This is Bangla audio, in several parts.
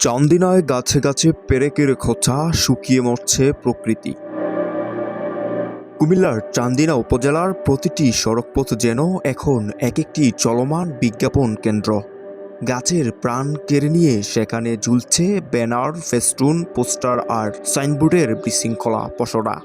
চান্দিনায় গাছে গাছে পেরেকের খোঁচা শুকিয়ে মরছে প্রকৃতি। কুমিল্লার চান্দিনা উপজেলার প্রতিটি সড়কপথ যেন এখন এক একটি চলমান বিজ্ঞাপন কেন্দ্র। গাছের প্রাণ কেড়ে নিয়ে সেখানে ঝুলছে ব্যানার, ফেস্টুন, পোস্টার আর সাইনবোর্ডের বিশৃঙ্খলা পসরা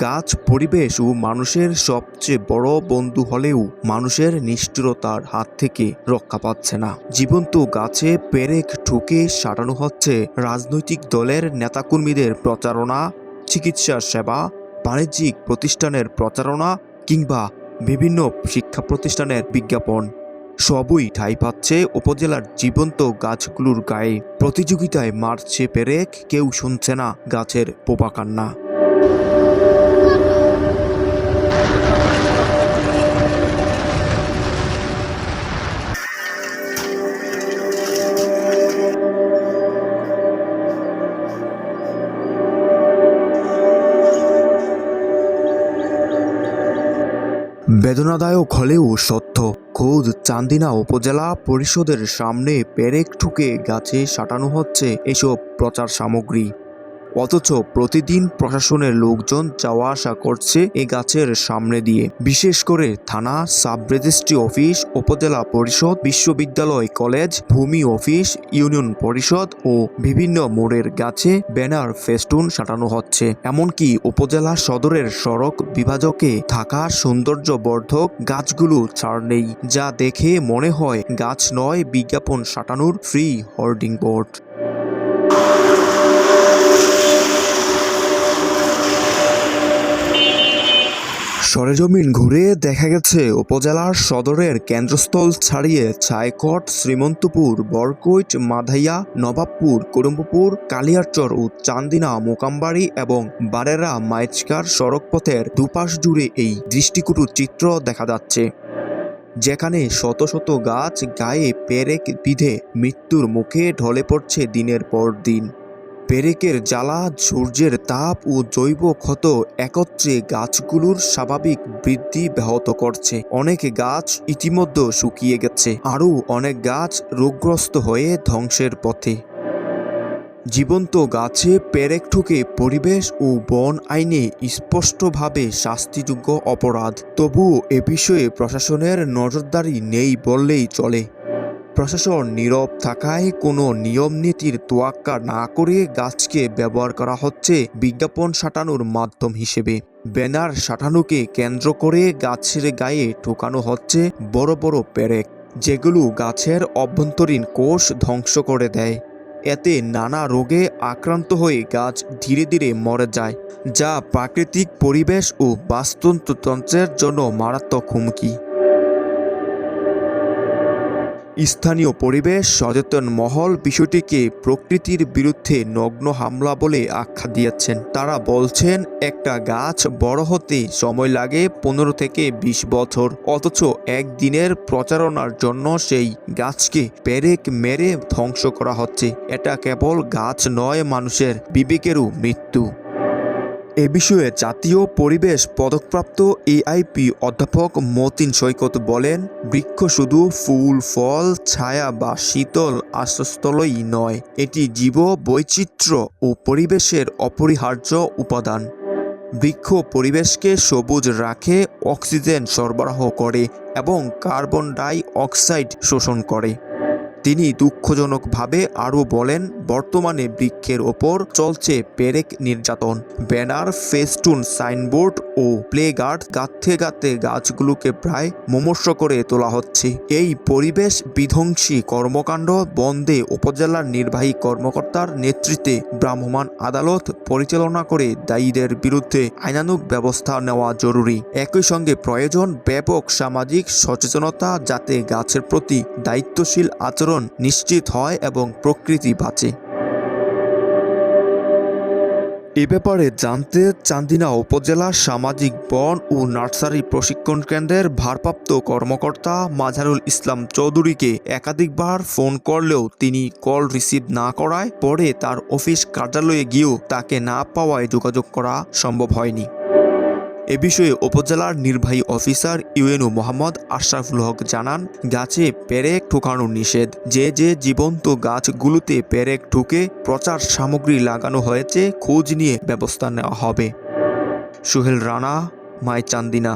গাছ পরিবেশ ও মানুষের সবচেয়ে বড় বন্ধু হলেও মানুষের নিষ্ঠুরতার হাত থেকে রক্ষা পাচ্ছে না। জীবন্ত গাছে পেরেক ঠুকে সাটানো হচ্ছে রাজনৈতিক দলের নেতাকর্মীদের প্রচারণা, চিকিৎসা সেবা, বাণিজ্যিক প্রতিষ্ঠানের প্রচারণা কিংবা বিভিন্ন শিক্ষা প্রতিষ্ঠানের বিজ্ঞাপন। সবই ঠাঁই পাচ্ছে উপজেলার জীবন্ত গাছগুলোর গায়ে। প্রতিযোগিতায় মারছে পেরেক, কেউ শুনছে না গাছের পোপা বেদনাদায়ক হলেও সত্য। খোদ চান্দিনা উপজেলা পরিষদের সামনে পেরেক ঠুকে গাছে সাটানো হচ্ছে এসব প্রচার সামগ্রী। অথচ প্রতিদিন প্রশাসনের লোকজন যাওয়া আসা করছে এ গাছের সামনে দিয়ে। বিশেষ করে থানা সাব রেজিস্ট্রি অফিস, উপজেলা পরিষদ, বিশ্ববিদ্যালয় কলেজ, ভূমি অফিস, ইউনিয়ন পরিষদ ও বিভিন্ন মোড়ের গাছে ব্যানার ফেস্টুন সাটানো হচ্ছে। এমনকি উপজেলা সদরের সড়ক বিভাজকে থাকা সৌন্দর্যবর্ধক গাছগুলো ছাড় নেই, যা দেখে মনে হয় গাছ নয়, বিজ্ঞাপন সাটানোর ফ্রি হোর্ডিং বোর্ড সরেজমিন ঘুরে দেখা গেছে উপজেলার সদরের কেন্দ্রস্থল ছাড়িয়ে ছায়কট শ্রীমন্তপুর, বরকৈট, মাধাইয়া, নবাবপুর, কুড়ুম্বপুর কালিয়ারচর ও চান্দিনা, মোকামবাড়ি এবং বারেরা মাইচকার সড়কপথের দুপাশ জুড়ে এই দৃষ্টিকটু চিত্র দেখা যাচ্ছে। যেখানে শত শত গাছ গায়ে পেরেক বিধে মৃত্যুর মুখে ঢলে পড়ছে দিনের পর দিন। পেরেকের জ্বালা, সূর্যের তাপ ও জৈব ক্ষত একত্রে গাছগুলোর স্বাভাবিক বৃদ্ধি ব্যাহত করছে। অনেক গাছ ইতিমধ্যে শুকিয়ে গেছে। আরও অনেক গাছ রোগগ্রস্ত হয়ে ধ্বংসের পথে। জীবন্ত গাছে পেরেক ঠুকে পরিবেশ ও বন আইনে স্পষ্টভাবে শাস্তিযোগ্য অপরাধ। তবুও এ বিষয়ে প্রশাসনের নজরদারি নেই বললেই চলে। প্রশাসন নীরব থাকায় কোনো নিয়ম নীতির তোয়াক্কা না করে গাছকে ব্যবহার করা হচ্ছে বিজ্ঞাপন সাটানোর মাধ্যম হিসেবে। ব্যানার সাটানোকে কেন্দ্র করে গাছের গায়ে ঠোকানো হচ্ছে বড় বড় পেরেক, যেগুলো গাছের অভ্যন্তরীণ কোষ ধ্বংস করে দেয়। এতে নানা রোগে আক্রান্ত হয়ে গাছ ধীরে ধীরে মরে যায়, যা প্রাকৃতিক পরিবেশ ও বাস্তুতন্ত্রের জন্য মারাত্মক হুমকি। স্থানীয় পরিবেশ, সচেতন মহল বিষয়টিকে প্রকৃতির বিরুদ্ধে নগ্ন হামলা বলে আখ্যা দিয়েছেন। তারা বলছেন, একটা গাছ বড় হতে সময় লাগে পনেরো থেকে বিশ বছর, অথচ একদিনের প্রচারণার জন্য সেই গাছকে পেরেক মেরে ধ্বংস করা হচ্ছে। এটা কেবল গাছ নয়, মানুষের বিবেকেরও মৃত্যু। এ বিষয়ে জাতীয় পরিবেশ পদকপ্রাপ্ত এআইপি অধ্যাপক মতিন সৈকত বলেন, বৃক্ষ শুধু ফুল, ফল, ছায়া বা শীতল আশ্রয়স্থলই নয়, এটি জীব বৈচিত্র্য ও পরিবেশের অপরিহার্য উপাদান। বৃক্ষ পরিবেশকে সবুজ রাখে, অক্সিজেন সরবরাহ করে এবং কার্বন ডাই অক্সাইড শোষণ করে। তিনি দুঃখজনকভাবে আরও বলেন, বর্তমানে বৃক্ষের ওপর চলছে পেরেক নির্যাতন। ব্যানার, ফেস্টুন, সাইনবোর্ড ও প্লেগার্ড গাঁথে গাঁথে গাছগুলোকে প্রায় মুমর্ষ করে তোলা হচ্ছে। এই পরিবেশ বিধ্বংসী কর্মকাণ্ড বন্ধে উপজেলার নির্বাহী কর্মকর্তার নেতৃত্বে ভ্রাম্যমাণ আদালত পরিচালনা করে দায়ীদের বিরুদ্ধে আইনানুক ব্যবস্থা নেওয়া জরুরি। একই সঙ্গে প্রয়োজন ব্যাপক সামাজিক সচেতনতা যাতে গাছের প্রতি দায়িত্বশীল আচরণ নিশ্চিত হয় এবং প্রকৃতি বাঁচে। এ ব্যাপারে জানতে চান্দিনা উপজেলা সামাজিক বন ও নার্সারি প্রশিক্ষণ কেন্দ্রের ভারপ্রাপ্ত কর্মকর্তা মাঝারুল ইসলাম চৌধুরীকে একাধিকবার ফোন করলেও তিনি কল রিসিভ না করায় পরে তার অফিস কার্যালয়ে গিয়েও তাকে না পাওয়ায় যোগাযোগ করা সম্ভব হয়নি। এ বিষয়ে উপজেলার নির্বাহী অফিসার ইউএনও মোহাম্মদ আশরাফুল হক জানান, গাছে পেরেক ঠোকানো নিষেধ। যে যে জীবন্ত গাছগুলোতে পেরেক ঠুকে প্রচার সামগ্রী লাগানো হয়েছে, খোঁজ নিয়ে ব্যবস্থা নেওয়া হবে। সোহেল রানা, মাইচান্দিনা।